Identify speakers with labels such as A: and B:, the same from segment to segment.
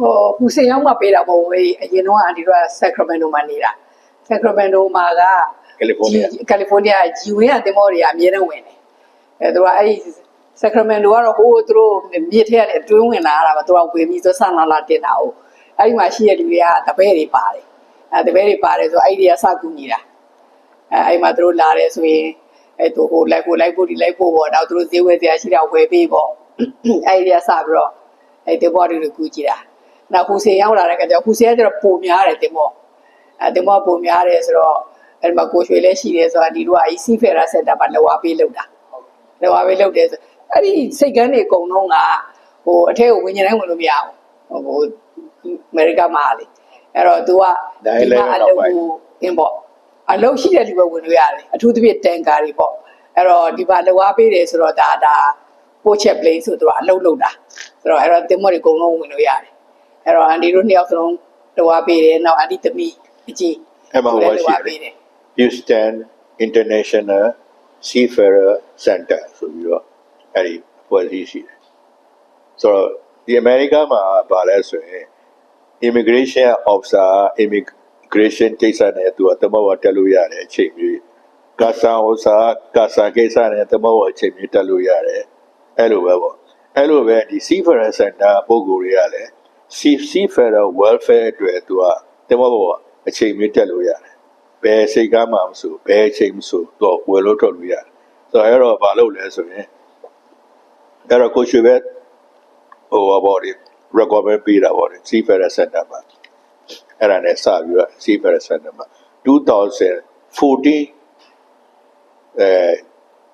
A: ဟိုဟူစင်ရောက်မှပေးတာပေါ့ဝေးအရင်တော့အန်ဒီတို့ကဆက်ခရမန်တိုမှာနေတာဆက်ခရမန်တိုမှာက
B: ကယ်လီဖိုးနီးယား
A: ကယ်လီဖိုးနီးယားဂျီဝင်းကတင်မောတွေကအမြဲတမ်းဝင်တယ်အဲသူကအဲ့ဒီဆက်ခရမန်တိုကတော့ဟိုသူတို့မြစ်ထဲကလည်းတွင်းဝင်လာတာပါသူကဝင်ပြီးသွားဆန်လာလာတင်တာဟုတ်အဲ့ဒီမှာရှိတဲ့လူတွေကတပည့်တွေပါတယ်အဲတပည့်တွေပါတယ်ဆိုအဲ့ဒီကစကူညီတာအဲအဲ့မှာသူတို့လာတယ်ဆိုရင်အဲသူဟိုလိုက်ဖို့လိုက်ဖို့ဒီလိုက်ဖို့ပေါ့တော့သူတို့ဈေးဝယ်စရာရှိတာဝယ်ပေးပေါ့အဲ့ဒီကစပြီးတော့အဲ့ဒီဘော်တွေကိုကူကြည့်တာ နောက်ဟူစင်ရောက်လာတဲ့ကကြောင့်ဟူစင်ကကျတော့ပုံများတယ်တင်မောအဲတင်မောပုံများတယ်ဆိုတော့အဲ့ဒီမှာကိုရွှေလည်းရှိတယ်ဆိုတာဒီတို့ကအဲ့စီဖယ်ရာစက်တာမှာလောဝပေးလောက်တာလောဝပေးလောက်တယ်ဆိုအဲ့ဒီစိတ်ကန်းတွေအကုန်လုံးကဟိုအထက်ကိုဝင်ញတိုင်းဝင်လို့မရဘူးဟိုအမေရိကမှာလေအဲ့တော့ तू ကဒီမှာအလုပ်ကိုအင်းပေါ့အလုပ်ရှိတဲ့လူပဲဝင်လို့ရတယ်အထူးသဖြင့်တန်ကာတွေပေါ့အဲ့တော့ဒီမှာလောဝပေးတယ်ဆိုတော့ဒါဒါပို့ချက် plane ဆိုတော့အလုပ်လုပ်တာဆိုတော့အဲ့တော့တင်မောတွေအကုန်လုံးဝင်လို့ရတယ် အဲ့တော့အန်ဒီတို့နှစ်ယောက်စလုံးလောဝပေးတယ်နောက်အန်ဒီသမီးအကြီး
B: အဲ့မှာဟို
A: သူလည်း
B: ရှိ
A: လောဝ
B: တ
A: ပေး
B: ယ်
A: တယ်
B: Houston International Seafarer Center ဆိုပြီးတော့အဲ့ဒီဖွဲ့စည်းရှိတယ်ဆိုတော့ဒီအမေရိကမှာပါလဲဆိုရင် immigration officer immigration ကိစ္စနဲ့သူကတမဝတက်လို့ရတယ်အချိန်မျိုးကာဆာ officer ကာဆာကိစ္စနဲ့တမဝအချိန်မျိုးတက်လို့ရတယ်အဲ့လိုပဲပေါ့အဲ့လိုပဲဒီ seafarer center ပုံကိုယ်တွေကလည်း sea seafarer welfare အတွက်သူကတမဝအချိန်မျိုးတက်လို့ရတယ်ဘယ်စိတ်ကားမှမဆိုဘယ်အချိန်မဆိုတော့ဝယ်လို့ထွက်လို့ရတယ်ဆိုတော့အဲ့တော့ဘာလုပ်လဲဆိုရင်အဲ့တော့ကိုရွှေပဲဟိုဘော်ဒီ recommend ပေးတာပေါ့လေ Seafarer Center မှာအဲ့ဒါနဲ့စပြီးတော့ Seafarer Center မှာ2014အဲ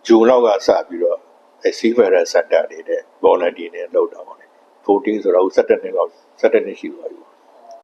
B: ဂျူလောက် ကစပြီးတော့အဲ Seafarer Center အနေနဲ့ volunteer နဲ့လုပ်တာပေါ့လေ 14ဆိုတော့17နှစ်လောက်17နှစ်ရှိသွားပြီ